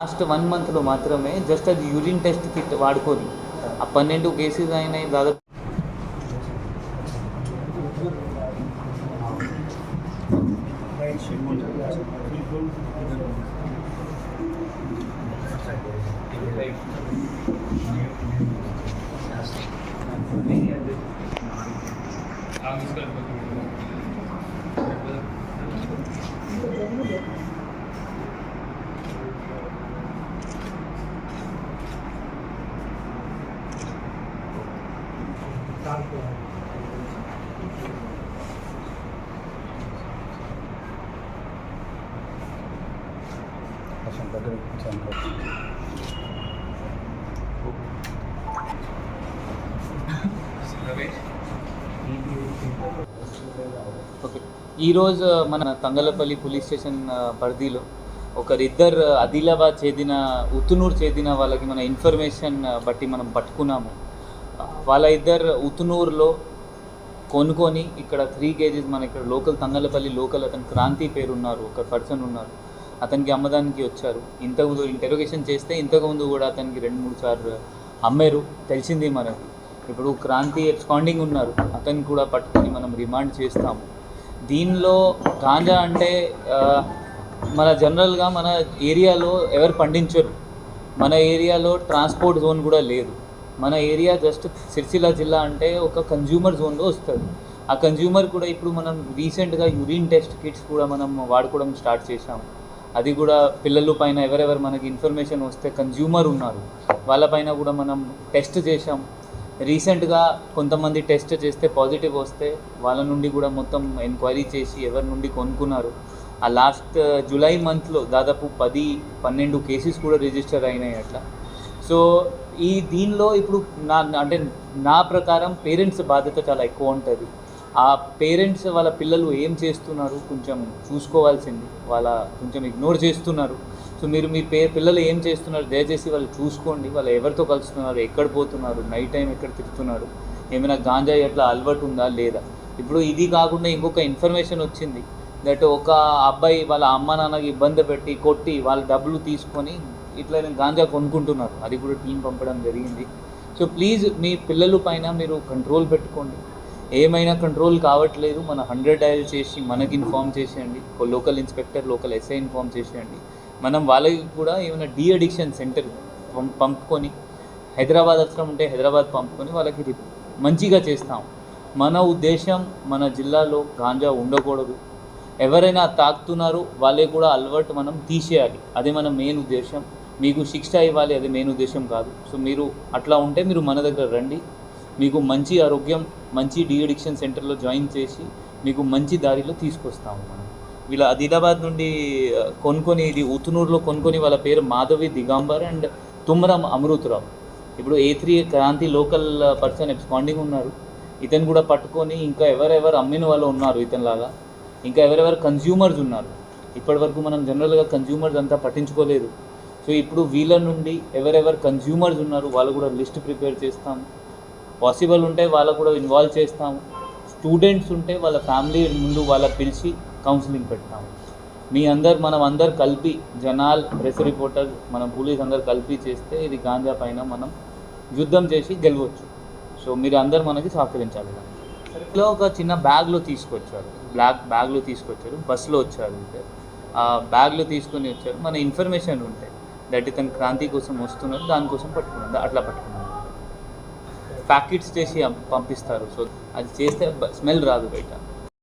Last one మంత్లో మాత్రమే just అది యూరిన్ టెస్ట్ కిట్ వాడుకొని ఆ పన్నెండు కేసెస్ అయినాయి దాదాపు ఓకే. ఈరోజు మన తంగలపల్లి పోలీస్ స్టేషన్ పరిధిలో ఒకరిద్దరు ఆదిలాబాద్ చేదిన ఉతునూరు చేదిన వాళ్ళకి మన ఇన్ఫర్మేషన్ బట్టి మనం పట్టుకున్నాము. వాళ్ళ ఇద్దరు ఉతునూరులో కొనుక్కొని ఇక్కడ త్రీ కేజీస్ మన ఇక్కడ లోకల్ తంగలపల్లి లోకల్ అతను క్రాంతి పేరు ఉన్నారు ఒక పర్సన్ ఉన్నారు. అతనికి అమ్మదానికి వచ్చారు. ఇంతకుముందు ఇంటెరోగేషన్ చేస్తే ఇంతకుముందు కూడా అతనికి రెండు మూడు సార్లు అమ్మారు. తెలిసింది మనకి. ఇప్పుడు క్రాంతి ఎక్స్పాండింగ్ ఉన్నారు. అతన్ని కూడా పట్టుకొని మనం రిమాండ్ చేస్తాము. దీనిలో గాంజా అంటే మన జనరల్గా మన ఏరియాలో ఎవరు పండించరు. మన ఏరియాలో ట్రాన్స్పోర్ట్ జోన్ కూడా లేదు. మన ఏరియా జస్ట్ సిరిసిల్ల జిల్లా అంటే ఒక కన్జ్యూమర్ జోన్లో వస్తుంది. ఆ కన్జ్యూమర్ కూడా ఇప్పుడు మనం రీసెంట్గా యూరిన్ టెస్ట్ కిట్స్ కూడా మనం వాడుకోవడం స్టార్ట్ చేసాము అది కూడా పిల్లల పైన ఎవరెవరు మనకి ఇన్ఫర్మేషన్ వస్తే కన్జ్యూమర్ ఉన్నారు. వాళ్ళపైన కూడా మనం టెస్ట్ చేసాం రీసెంట్గా కొంతమంది టెస్ట్ చేస్తే పాజిటివ్ వస్తే వాళ్ళ నుండి కూడా మొత్తం ఎంక్వైరీ చేసి ఎవరి నుండి కొనుక్కున్నారు. ఆ లాస్ట్ జూలై మంత్లో దాదాపు పది పన్నెండు కేసెస్ కూడా రిజిస్టర్ అయినాయి అట్లా. సో ఈ దీనిలో ఇప్పుడు నా అంటే నా ప్రకారం పేరెంట్స్ బాధ్యత చాలా ఎక్కువ ఉంటుంది. ఆ పేరెంట్స్ వాళ్ళ పిల్లలు ఏం చేస్తున్నారు కొంచెం చూసుకోవాల్సింది. వాళ్ళ కొంచెం ఇగ్నోర్ చేస్తున్నారు. సో మీరు మీ పే పిల్లలు ఏం చేస్తున్నారు దయచేసి వాళ్ళు చూసుకోండి. వాళ్ళు ఎవరితో కలుస్తున్నారు? ఎక్కడ పోతున్నారు? నైట్ టైం ఎక్కడ తిరుగుతున్నారు? ఏమైనా గాంజా ఎట్లా అలవాటు ఉందా? లేదా? ఇప్పుడు ఇది కాకుండా ఇంకొక ఇన్ఫర్మేషన్ వచ్చింది. దట్ ఒక అబ్బాయి వాళ్ళ అమ్మ నాన్నకి ఇబ్బంది పెట్టి కొట్టి వాళ్ళ డబ్బులు తీసుకొని ఇట్లా గాంజా కొనుక్కుంటున్నారు. అది కూడా టీం పంపడం జరిగింది. సో ప్లీజ్ మీ పిల్లల పైన మీరు కంట్రోల్ పెట్టుకోండి. ఏమైనా కంట్రోల్ కావట్లేదు మన హండ్రెడ్ డయల్ చేసి మనకి ఇన్ఫామ్ చేసేయండి. Local inspector local SI inform చేసేయండి. మనం వాళ్ళకి కూడా ఏమైనా డీ అడిక్షన్ సెంటర్ పంపుకొని హైదరాబాద్ అవసరం ఉంటే హైదరాబాద్ పంపుకొని వాళ్ళకి మంచిగా చేస్తాం. మన ఉద్దేశం మన జిల్లాలో గాంజా ఉండకూడదు. ఎవరైనా తాకుతున్నారు వాళ్ళే కూడా అలవాటు మనం తీసేయాలి. అదే మన మెయిన్ ఉద్దేశం. మీకు శిక్ష ఇవ్వాలి అది మెయిన్ ఉద్దేశం కాదు. సో మీరు అట్లా ఉంటే మీరు మన దగ్గర రండి. మీకు మంచి ఆరోగ్యం మంచి డిఅడిక్షన్ సెంటర్లో జాయిన్ చేసి మీకు మంచి దారిలో తీసుకొస్తాము మనం. వీళ్ళ ఆదిలాబాద్ నుండి కొనుక్కొని ఇది ఉతునూరులో కొనుక్కొని వాళ్ళ పేరు మాధవి దిగాంబర్ అండ్ తుమ్మరం అమృతరావు. ఇప్పుడు A three Kranti local person absconding ఉన్నారు. ఇతను కూడా పట్టుకొని ఇంకా ఎవరెవరు అమ్మిన వాళ్ళు ఉన్నారు ఇతనిలాగా. ఇంకా ఎవరెవరు కన్జ్యూమర్స్ ఉన్నారు. ఇప్పటివరకు మనం జనరల్గా కన్జ్యూమర్స్ అంతా పట్టించుకోలేదు. సో ఇప్పుడు వీళ్ళ నుండి ఎవరెవరు కన్జ్యూమర్స్ ఉన్నారు వాళ్ళు కూడా లిస్ట్ ప్రిపేర్ చేస్తాము. పాసిబుల్ ఉంటే వాళ్ళకు కూడా ఇన్వాల్వ్ చేస్తాము. స్టూడెంట్స్ ఉంటే వాళ్ళ ఫ్యామిలీ ముందు వాళ్ళ పిలిచి కౌన్సిలింగ్ పెడతాము. మీ అందరు మనం అందరు కలిపి జనాల్ ప్రెస్ రిపోర్టర్ మనం పోలీస్ అందరు కలిపి చేస్తే ఇది గాంజా పైన మనం యుద్ధం చేసి గెలవచ్చు. సో మీరు అందరు మనకి సహకరించాలి. లో ఒక చిన్న బ్యాగ్లో తీసుకొచ్చారు. బ్లాక్ బ్యాగ్లో తీసుకొచ్చారు. బస్సులో వచ్చారు. అంటే ఆ బ్యాగ్లో తీసుకొని వచ్చారు. మన ఇన్ఫర్మేషన్ ఉంటాయి దట్ తన క్రాంతి కోసం వస్తున్నారు దానికోసం పట్టుకున్నాం అట్లా పట్టుకున్నాం ప్యాకెట్స్ చేసి పంపిస్తారు. సో అది చేస్తే స్మెల్ రాదు బయట.